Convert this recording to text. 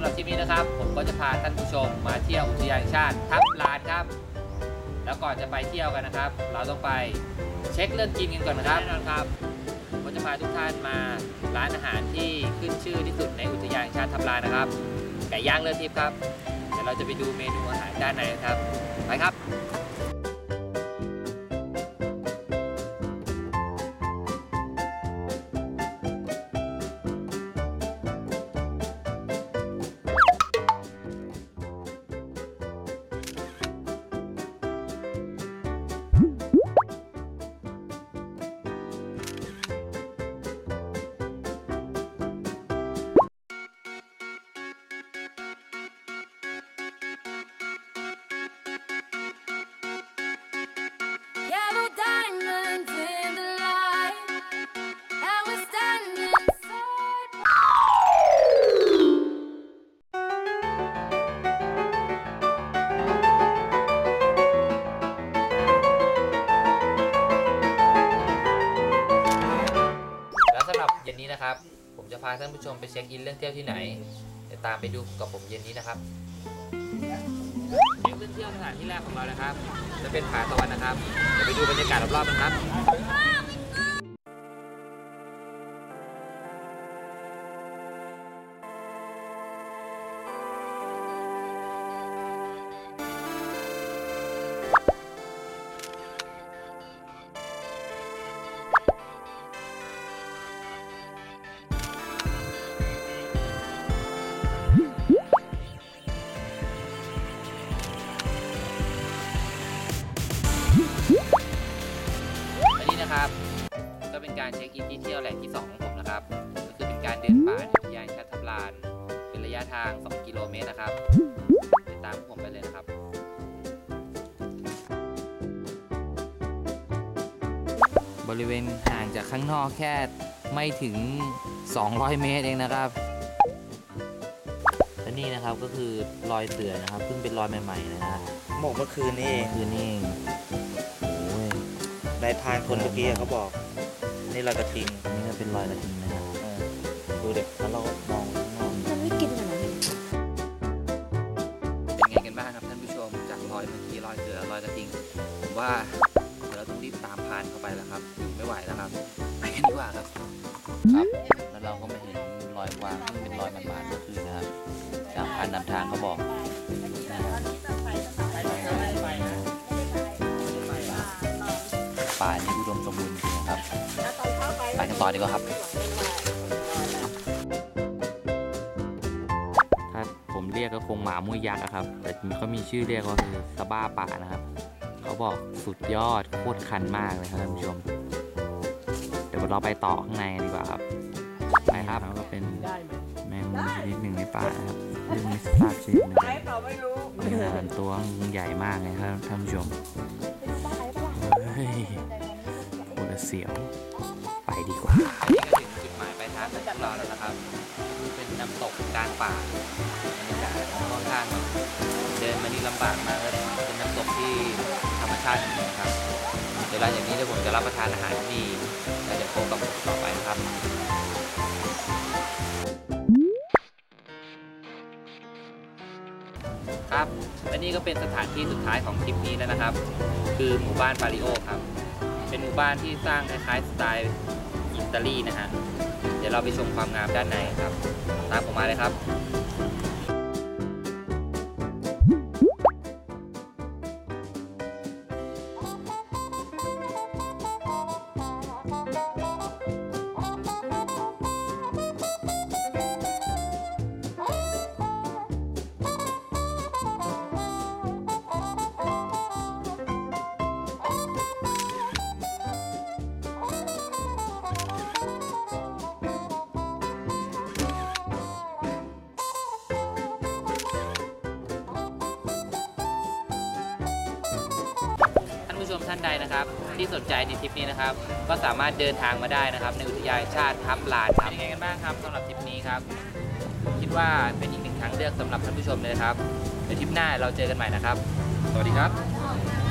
สำหรับทีนี้นะครับ ผมก็จะพาท่านผู้ชมมาเที่ยวอุทยานชาติทับลานครับ แล้วก่อนจะไปเที่ยวกันนะครับ เราต้องไปเช็คเรื่องกินกันก่อนนะครับแน่นอนครับผมก็จะพาทุกท่านมาร้านอาหารที่ขึ้นชื่อที่สุดในอุทยานชาติทับลานนะครับไก่ย่างเลือดทิพย์ครับเดี๋ยวเราจะไปดูเมนูอาหารด้านในนะครับไปครับ พาท่านผู้ชมไปเช็คอินเรื่องเที่ยวที่ไหนเดี๋ยวตามไปดูกับผมเย็นนี้นะครับเช็คเรื่องเที่ยวสถานที่แรกของเรานะครับ จะเป็นผาตะวันนะครับเดี๋ยวไปดูบรรยากาศรอบๆกันครับ และนี่นะครับ ก็เป็นการเช็คอินที่เที่ยวแหล่งที่ 2 ของผมนะครับ ก็คือเป็นการเดินป่าในอุทยานชัดทับลาน เป็นระยะทาง 2 กิโลเมตรนะครับติดตามผมไปเลยนะครับบริเวณห่างจากข้างนอกแค่ไม่ถึง 200 เมตรเองนะครับ และนี่นะครับก็คือรอยเสือนะครับเพิ่งเป็นรอยใหม่ๆนะฮะบอกเมื่อคืนนี่เอง คือนี่เองโอ้ย นายพรานคนเมื่อกี้เขาบอก นี่เรากระทิงอันนี้ก็เป็นรอยกระทิงนะครับเออดูเด็กแล้วเราก็มองข้างนอกมันไม่กินเหรอเป็นไงกันบ้างครับท่านผู้ชมจากรอยเมื่อกี้รอยเสือรอยกระทิงผมว่าเดี๋ยวเราต้องรีบตามพานเข้าไปแล้วครับอยู่ไม่ไหวแล้วครับไปกันดีกว่าครับครับ แล้วเราก็มาเห็นรอยกวางซึ่งเป็นรอยมันบาดเมื่อคืนนะครับตามพานนำทางเขาบอก ป่านี้อุดมสมบูรณ์จริงๆนะครับไปกันต่อดีกว่าครับถ้าผมเรียกก็คงหมามุ้ยยักษ์อะครับ แต่เขามีชื่อเรียกว่าคือสบ้าป่านะครับ เขาบอกสุดยอดโคตรคันมากเลยครับท่านผู้ชม เดี๋ยวเราไปต่อข้างในกันดีกว่าครับไปครับก็เป็นแมงมุมชนิดหนึ่งในป่านะครับซึ่งไม่ทราบชื่อนะครับนี่นะตัวใหญ่มากเลยครับท่านผู้ชม ฮ้ยโคตรเสียวไปดีกว่านี่ก็ถึงจุดหมายปลายทางของเราแล้วนะครับ เป็นน้ำตกกลางป่าบรรยากาศค่อนข้างแบบเดินมานี่ลำบากมากเลยเป็นน้ำตกที่ธรรมชาติจริงๆครับเดี๋ยวหลังจากนี้เดี๋ยวผมจะรับประทานอาหารที่นี่แล้วเดี๋ยวพบกับ นี่ก็เป็นสถานที่สุดท้ายของทริปนี้แล้วนะครับ คือหมู่บ้านปาริโอครับ เป็นหมู่บ้านที่สร้างคล้ายๆสไตล์อิตาลีนะฮะ เดี๋ยวเราไปชมความงามด้านในครับ ตามผมมาเลยครับ ผู้ชมท่านใดนะครับ ที่สนใจในทริปนี้นะครับ ก็สามารถเดินทางมาได้นะครับ ในอุทยานชาติทับลานครับเป็นยังไงกันบ้างครับสำหรับทริปนี้ครับ คิดว่าเป็นอีกหนึ่งทางเลือกสำหรับท่านผู้ชมเลยครับเดี๋ยวทริปหน้าเราเจอกันใหม่นะครับ สวัสดีครับ